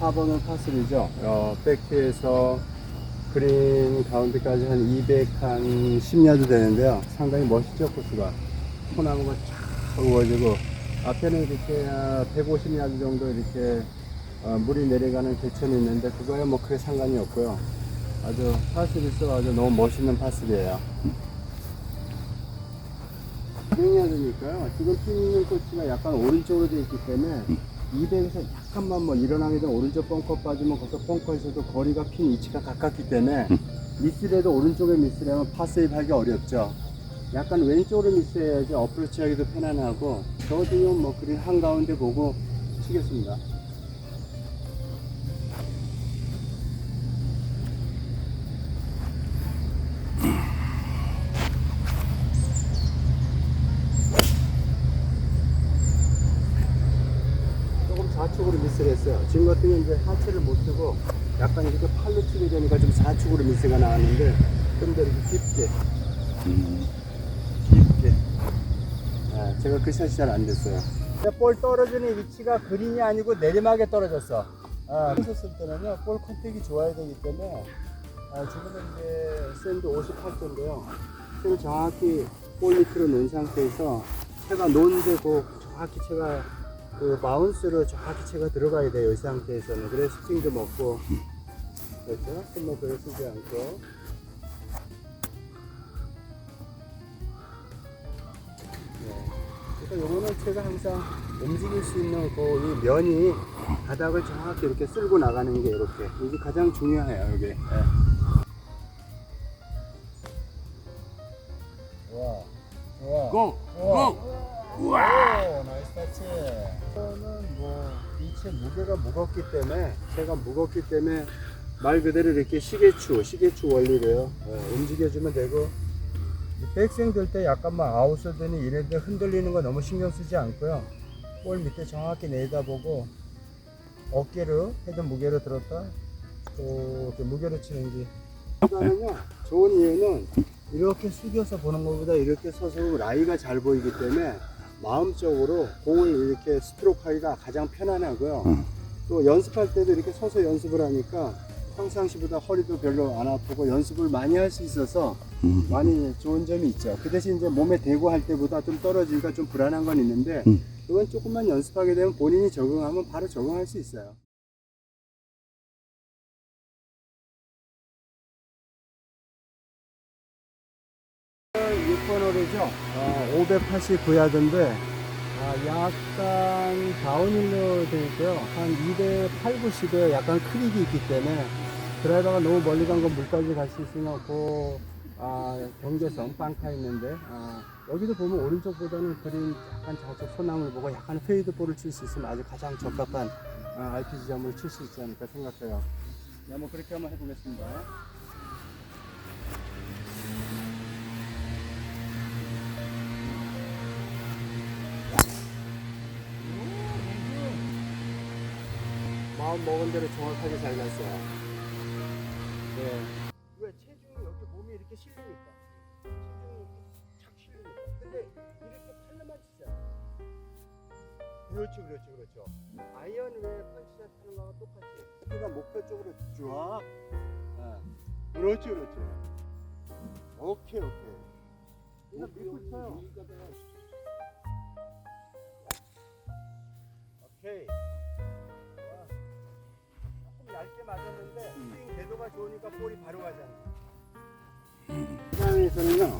4번은 파슬이죠. 어, 백티에서 그린 가운데까지 한 210야드 되는데요. 상당히 멋있죠, 코스가. 소나무가 쫙 우거지고, 앞에는 이렇게 150야드 정도 이렇게 어, 물이 내려가는 개천이 있는데, 그거에 뭐 크게 상관이 없고요. 아주 파슬이서 아주 너무 멋있는 파슬이에요. 200야드니까요. 지금 피는 코치가 약간 오른쪽으로 되어 있기 때문에 200에서 약간만 뭐 일어나게 되면 오른쪽 벙커 빠지면 거기서 벙커에서도 거리가 핀 위치가 가깝기 때문에 미스래도 오른쪽에 미스라면 파세이브 하기 어렵죠. 약간 왼쪽으로 미스해야지 어프로치 하기도 편안하고 저 같은 경우는 뭐 그린 한가운데 보고 치겠습니다. 미스를 했어요. 지금 같은 경우는 이제 하체를 못 쓰고 약간 이렇게 팔로 치게 되니까 좀 좌측으로 미스가 나왔는데 좀 더 이렇게 깊게 깊게 아, 제가 그 샷이 잘 안 됐어요. 볼 떨어지는 위치가 그린이 아니고 내리막에 떨어졌어. 아, 했었을 때는요 볼 컨택이 좋아야 되기 때문에 아, 지금은 이제 샌드 58도인데요. 샌을 정확히 볼 밑으로 놓은 상태에서 채가 논되고 정확히 채가 그 바운스로 정확히 채가 들어가야 돼요 이 상태에서는 그래서 스팅도 먹고 그렇죠 손목 별로 쓰지 않고 네. 그러니까 요거는 채가 항상 움직일 수 있는 그 이 면이 바닥을 정확히 이렇게 쓸고 나가는 게 이렇게 이게 가장 중요해요 이게 네. 좋아 좋아 고! 고! 우와! 타치. 이거는 뭐, 이채 무게가 무겁기 때문에, 채가 무겁기 때문에, 말 그대로 이렇게 시계추, 시계추 원리로요. 어, 움직여주면 되고, 이 백스윙 될때 약간만 아웃을 되니 이런데 흔들리는 거 너무 신경 쓰지 않고요. 볼 밑에 정확히 내다보고, 어깨로, 헤드 무게로 들었다, 또 이렇게 무게로 치는 게. 보다는요, 좋은 이유는 이렇게 숙여서 보는 것보다 이렇게 서서 라이가 잘 보이기 때문에 마음적으로 공을 이렇게 스트로크 하기가 가장 편안하고요. 음. 또 연습할 때도 이렇게 서서 연습을 하니까 평상시보다 허리도 별로 안 아프고 연습을 많이 할 수 있어서 음. 많이 좋은 점이 있죠. 그 대신 이제 몸에 대고 할 때보다 좀 떨어지니까 좀 불안한 건 있는데 음. 그건 조금만 연습하게 되면 본인이 적응하면 바로 적응할 수 있어요. 번 홀이죠. 어, 589야드인데 아, 약간 다운힐로 되어 있고요. 한 208, 90에 약간 크릭이 있기 때문에 드라이버가 너무 멀리 간 건 물까지 갈 수 있으면 그 아, 경계성 빵타 있는데 아, 여기도 보면 오른쪽보다는 그린 약간 저쪽 소나무를 보고 약간 페이드 볼을 칠 수 있으면 아주 가장 적합한 아, RPG 점을 칠 수 있지 않을까 생각해요. 네, 한번 그렇게 한번 해보겠습니다. 마음 먹은 대로 정확하게 잘 갔어요. 네. 왜 체중이 여기 몸이 이렇게 실리니까. 체중이 이렇게 착 실리니까. 근데 이렇게 팔로만 치잖아. 그렇죠, 그렇죠, 그렇죠. 아이언 왜 펀치샷 하는 거랑 똑같이. 우리가 목표 쪽으로 쫙. 네. 그렇죠, 그렇죠. 오케이, 오케이. 이거 밀고 쳐요. 좋으니까 볼이 바로 가잖아. 시장에서는요.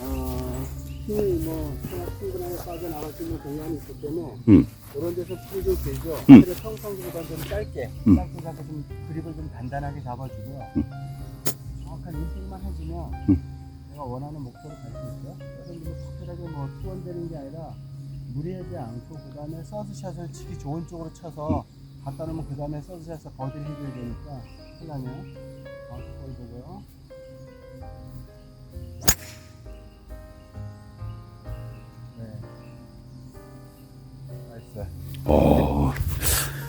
어, 힘이 뭐 충분하게 빠져나갈 수 있는 공간이 있기 때문에 음. 그런 데서 풀이 좀 길죠. 음. 그래서 평상시보다 좀 짧게 음. 짧게 가서 좀 그립을 좀 단단하게 잡아주고요. 정확한 인식만 해주면 음. 내가 원하는 목표로 갈 수 있죠. 그래서 뭐 특별하게 뭐 투원되는 게 아니라 무리하지 않고 그 다음에 서스샷을 치기 좋은 쪽으로 쳐서 갖다 놓으면 그 다음에 서스샷에서 버디를 해줘야 되니까 바운스 볼 보고요. 네. 나이스. 오.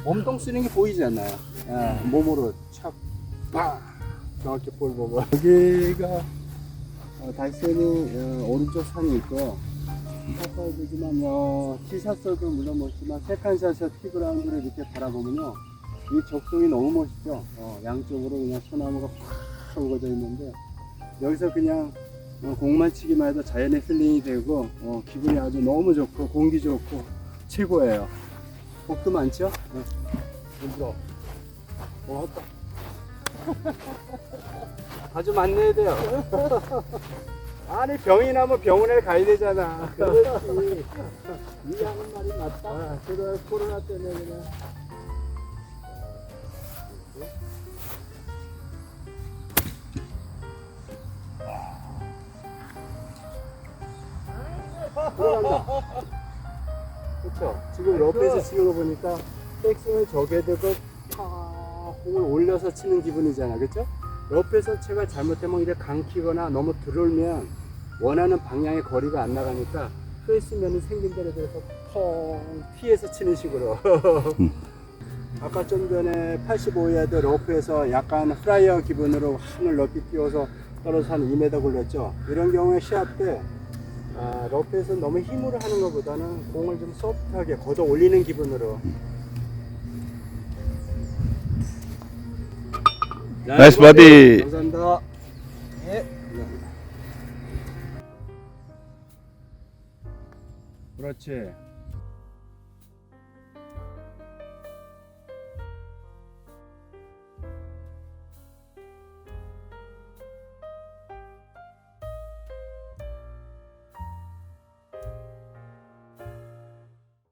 몸통 쓰는 게 보이지 않나요? 아, 몸으로 착, 빡! 정확히 볼 보고. 여기가, 어, 달선이 어, 오른쪽 산이 있고, 샷봐야 되지만요 티샷서도 물론 멋지만 세컨샷에서 티그라운드를 이렇게 바라보면요 이 적송이 너무 멋있죠 어, 양쪽으로 그냥 소나무가 팍 우거져 있는데 여기서 그냥 어, 공만 치기만 해도 자연의 힐링이 되고 어, 기분이 아주 너무 좋고 공기 좋고 최고예요 복도 많죠? 네. 힘들어 어, 왔다 아주 많네 돼요 아니 병이 나면 병원에 가야 되잖아 그렇지. 이 하는 말이 맞다. 아, 그래 코로나 때문에 그냥. 그렇죠. 지금 러프에서 치는 거 보니까 백스윙을 저게 되고 파 공을 올려서 치는 기분이잖아, 그렇죠? 러프에서 제가 잘못하면 이렇게 강키거나 너무 들어오면 원하는 방향의 거리가 안 나가니까 페이스면은 생긴 대로 돼서 펑 피해서 치는 식으로. 아까 좀 전에 85야드 러프에서 약간 프라이어 기분으로 한을 높이 띄워서 떨어져 한 2m 굴렸죠. 이런 경우에 시합 때 아, 러프에서 너무 힘으로 하는 것보다는 공을 좀 소프트하게 걷어 올리는 기분으로. 나이스 바디. 감사합니다. 예. 그렇지.